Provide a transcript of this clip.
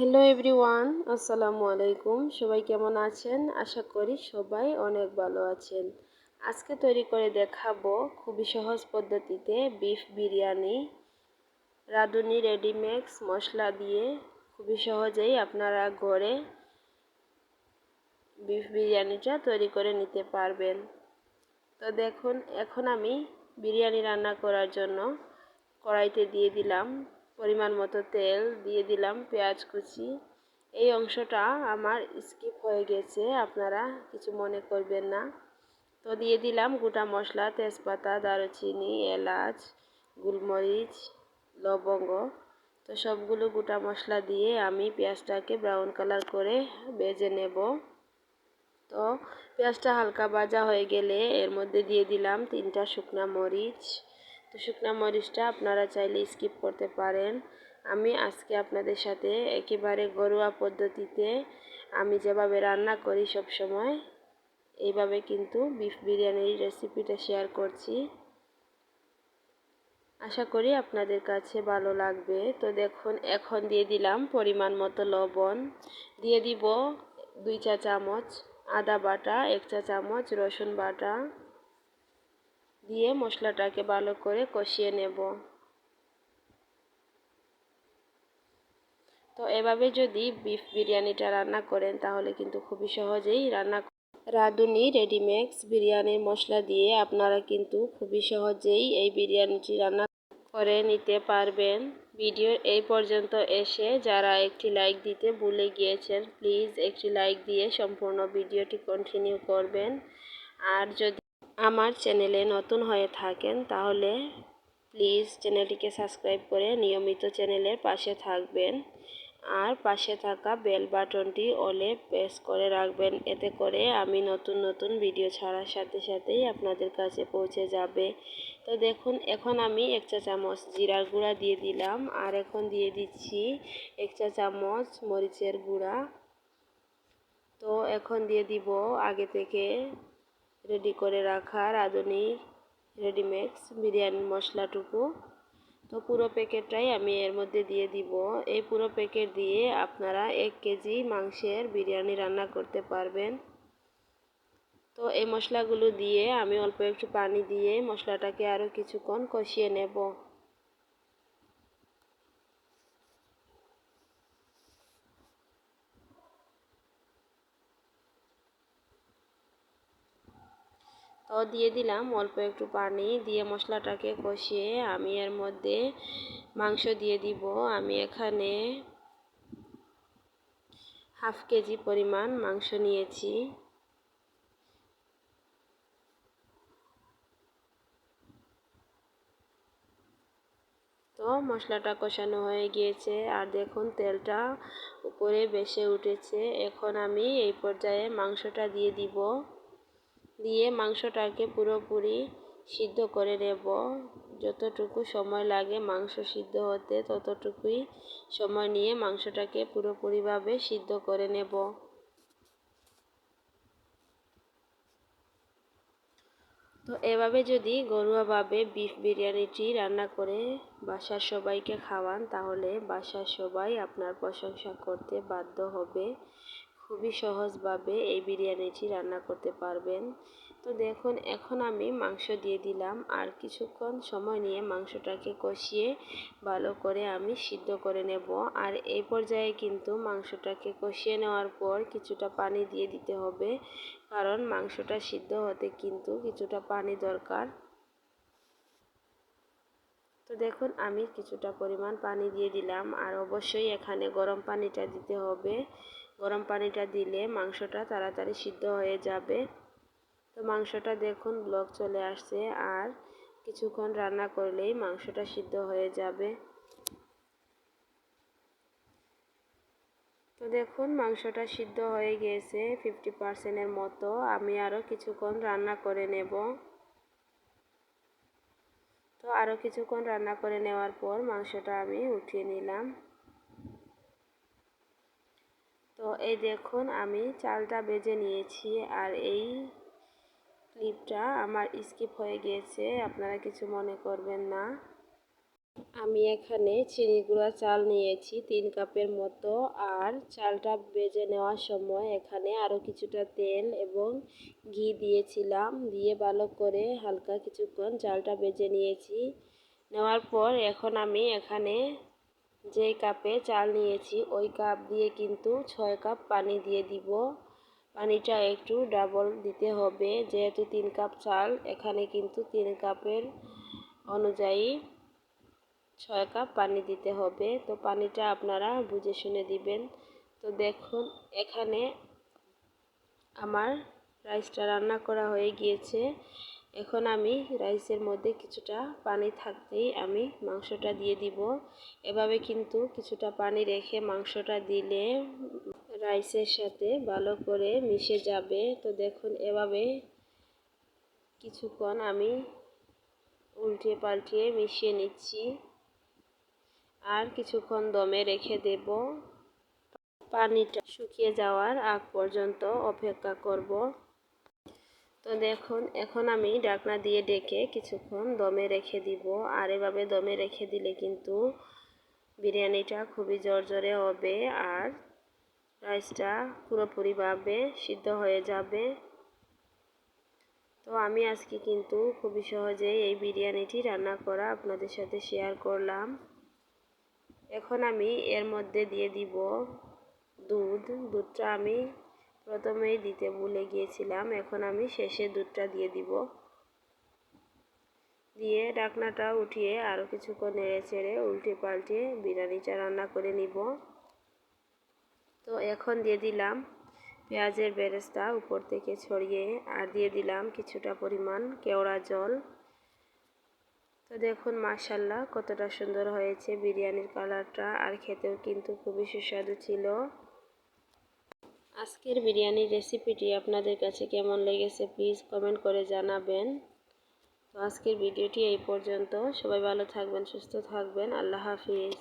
Hello everyone আসসালামু আলাইকুম সবাই কেমন আছেন? আশা করি সবাই অনেক ভালো আছেন। আজকে তৈরি করে দেখাবো খুবই সহজ পদ্ধতিতে বিফ বিরিয়ানি। রাঁধুনি রেডিমেক্স মশলা দিয়ে খুবই সহজেই আপনারা ঘরে বিফ বিরিয়ানিটা তৈরি করে নিতে পারবেন। তো দেখুন, এখন আমি বিরিয়ানি রান্না করার জন্য কড়াইতে দিয়ে দিলাম পরিমাণ মতো তেল দিয়ে দিলাম, পেঁয়াজ কুচি। এই অংশটা আমার স্কিপ হয়ে গেছে, আপনারা কিছু মনে করবেন না। তো দিয়ে দিলাম গোটা মশলা, তেজপাতা, দারুচিনি, এলাচ, গোলমরিচ, লবঙ্গ। তো সবগুলো গোটা মশলা দিয়ে আমি পেঁয়াজটাকে ব্রাউন কালার করে বেজে নেব। তো পেঁয়াজটা হালকা ভাজা হয়ে গেলে এর মধ্যে দিয়ে দিলাম তিনটা শুকনা মরিচ তো শুকনা মরিচটা আপনারা চাইলে স্কিপ করতে পারেন। আমি আজকে আপনাদের সাথে একেবারে ঘরোয়া পদ্ধতিতে আমি যেভাবে রান্না করি সব সময়, এইভাবে কিন্তু বিফ বিরিয়ানির রেসিপিটা শেয়ার করছি। আশা করি আপনাদের কাছে ভালো লাগবে। তো দেখুন, এখন দিয়ে দিলাম পরিমাণ মতো লবণ। দিয়ে দিব দুই চা চামচ আদা বাটা, এক চা চামচ রসুন বাটা। দিয়ে মশলাটাকে ভালো করে কষিয়ে নেব। তো এভাবে যদি বিফ বিরিয়ানিটা রান্না করেন, তাহলে কিন্তু খুবই সহজেই রান্না রাঁধুনি রেডিমেক্স বিরিয়ানির মশলা দিয়ে আপনারা কিন্তু খুবই সহজেই এই বিরিয়ানিটি রান্না করে নিতে পারবেন। ভিডিওর এই পর্যন্ত এসে যারা একটি লাইক দিতে ভুলে গিয়েছেন প্লিজ একটি লাইক দিয়ে সম্পূর্ণ ভিডিওটি কন্টিনিউ করবেন। আর যদি আমার চ্যানেলে নতুন হয়ে থাকেন, তাহলে প্লিজ চ্যানেলটিকে সাবস্ক্রাইব করে নিয়মিত চ্যানেলের পাশে থাকবেন। আর পাশে থাকা বেল বাটনটি অলে প্রেস করে রাখবেন, এতে করে আমি নতুন নতুন ভিডিও ছাড়ার সাথে সাথেই আপনাদের কাছে পৌঁছে যাবে। তো দেখুন, এখন আমি এক চা চামচ জিরার গুঁড়া দিয়ে দিলাম, আর এখন দিয়ে দিচ্ছি এক চা চামচ মরিচের গুঁড়া। তো এখন দিয়ে দিব আগে থেকে রেডি করে রাখা রাঁধুনি রেডিমেক্স বিরিয়ানি মশলাটুকু। তো পুরো প্যাকেটটাই আমি এর মধ্যে দিয়ে দিব। এই পুরো প্যাকেট দিয়ে আপনারা এক কেজি মাংসের বিরিয়ানি রান্না করতে পারবেন। তো এই মশলাগুলো দিয়ে আমি অল্প একটু পানি দিয়ে মশলাটাকে আরও কিছুক্ষণ কষিয়ে নেব। তো দিয়ে দিলাম, অল্প একটু পানি দিয়ে মশলাটাকে কষিয়ে আমি এর মধ্যে মাংস দিয়ে দিব। আমি এখানে হাফ কেজি পরিমাণ মাংস নিয়েছি। তো মশলাটা কষানো হয়ে গিয়েছে। আর দেখুন, তেলটা উপরে বেসে উঠেছে। এখন আমি এই পর্যায়ে মাংসটা দিয়ে দিব। দিয়ে মাংসটাকে পুরোপুরি সিদ্ধ করে নেব। যতটুকু সময় লাগে মাংস সিদ্ধ হতে, ততটুকুই সময় নিয়ে মাংসটাকে পুরোপুরিভাবে সিদ্ধ করে নেব। তো এভাবে যদি ঘরোয়াভাবে বিফ বিরিয়ানিটি রান্না করে বাসার সবাইকে খাওয়ান, তাহলে বাসার সবাই আপনার প্রশংসা করতে বাধ্য হবে। খুবই সহজভাবে এই বিরিয়ানিটি রান্না করতে পারবেন। তো দেখুন, এখন আমি মাংস দিয়ে দিলাম আর কিছুক্ষণ সময় নিয়ে মাংসটাকে কষিয়ে ভালো করে আমি সিদ্ধ করে নেব। আর এই পর্যায়ে কিন্তু মাংসটাকে কষিয়ে নেওয়ার পর কিছুটা পানি দিয়ে দিতে হবে, কারণ মাংসটা সিদ্ধ হতে কিন্তু কিছুটা পানি দরকার। তো দেখুন, আমি কিছুটা পরিমাণ পানি দিয়ে দিলাম আর অবশ্যই এখানে গরম পানিটা দিতে হবে। গরম পানিটা দিলে মাংসটা তাড়াতাড়ি সিদ্ধ হয়ে যাবে। তো মাংসটা দেখুন ব্লক চলে আসছে আর কিছুক্ষণ রান্না করলেই মাংসটা সিদ্ধ হয়ে যাবে। তো দেখুন মাংসটা সিদ্ধ হয়ে গিয়েছে ফিফটি পার্সেন্টের মতো। আমি আরও কিছুক্ষণ রান্না করে নেব। তো আরও কিছুক্ষণ রান্না করে নেওয়ার পর মাংসটা আমি উঠিয়ে নিলাম তো এই দেখুন, আমি চালটা বেজে নিয়েছি আর এই ক্লিপটা আমার স্কিপ হয়ে গিয়েছে আপনারা কিছু মনে করবেন না। আমি এখানে চিনি গুঁড়া চাল নিয়েছি, তিন কাপের মতো, আর চালটা বেজে নেওয়ার সময় এখানে আরও কিছুটা তেল এবং ঘি দিয়েছিলাম, দিয়ে ভালো করে হালকা কিছুক্ষণ চালটা বেজে নিয়েছি। নেওয়ার পর এখন আমি এখানে যে কাপে চাল নিয়েছি, ওই কাপ দিয়ে কিন্তু ছয় কাপ পানি দিয়ে দিব। পানিটা একটু ডাবল দিতে হবে। যেহেতু তিন কাপ চাল, এখানে কিন্তু তিন কাপের অনুযায়ী ছয় কাপ পানি দিতে হবে। তো পানিটা আপনারা বুঝে শুনে দিবেন। তো দেখুন, এখানে আমার রাইসটা রান্না করা হয়ে গিয়েছে। এখন আমি রাইসের মধ্যে কিছুটা পানি থাকতেই আমি মাংসটা দিয়ে দিব। এভাবে কিন্তু কিছুটা পানি রেখে মাংসটা দিলে রাইসের সাথে ভালো করে মিশে যাবে। তো দেখুন, এভাবে কিছুক্ষণ আমি উল্টে পাল্টিয়ে মিশিয়ে নিচ্ছি। আর কিছুক্ষণ দমে রেখে দেব। পানিটা শুকিয়ে যাওয়ার আগ পর্যন্ত অপেক্ষা করব। তো দেখুন, এখন আমি ডাকনা দিয়ে ডেকে কিছুক্ষণ দমে রেখে দিব। আর এভাবে দমে রেখে দিলে কিন্তু বিরিয়ানিটা খুবই জর্জরে হবে আর রাইসটা পুরোপুরিভাবে সিদ্ধ হয়ে যাবে। তো আমি আজকে কিন্তু খুবই সহজেই এই বিরিয়ানিটি রান্না করা আপনাদের সাথে শেয়ার করলাম। এখন আমি এর মধ্যে দিয়ে দিব দুধ। দুধটা আমি প্রথমেই দিতে ভুলে গিয়েছিলাম, এখন আমি শেষে দুধটা দিয়ে দিব। দিয়ে ডাকনাটা উঠিয়ে আরও কিছুক্ষণ নেড়ে চেড়ে উল্টে পাল্টে বিরিয়ানিটা রান্না করে নিব। তো এখন দিয়ে দিলাম পেঁয়াজের বেরেস্তা উপর থেকে ছড়িয়ে, আর দিয়ে দিলাম কিছুটা পরিমাণ কেওড়া জল। তো দেখুন মাশাল্লাহ কতটা সুন্দর হয়েছে বিরিয়ানির কালারটা, আর খেতেও কিন্তু খুবই সুস্বাদু ছিল। আজকের বিরিয়ানির রেসিপিটি আপনাদের কাছে কেমন লেগেছে প্লিজ কমেন্ট করে জানাবেন। তো আজকের ভিডিওটি এই পর্যন্ত। সবাই ভালো থাকবেন, সুস্থ থাকবেন। আল্লাহ হাফিজ।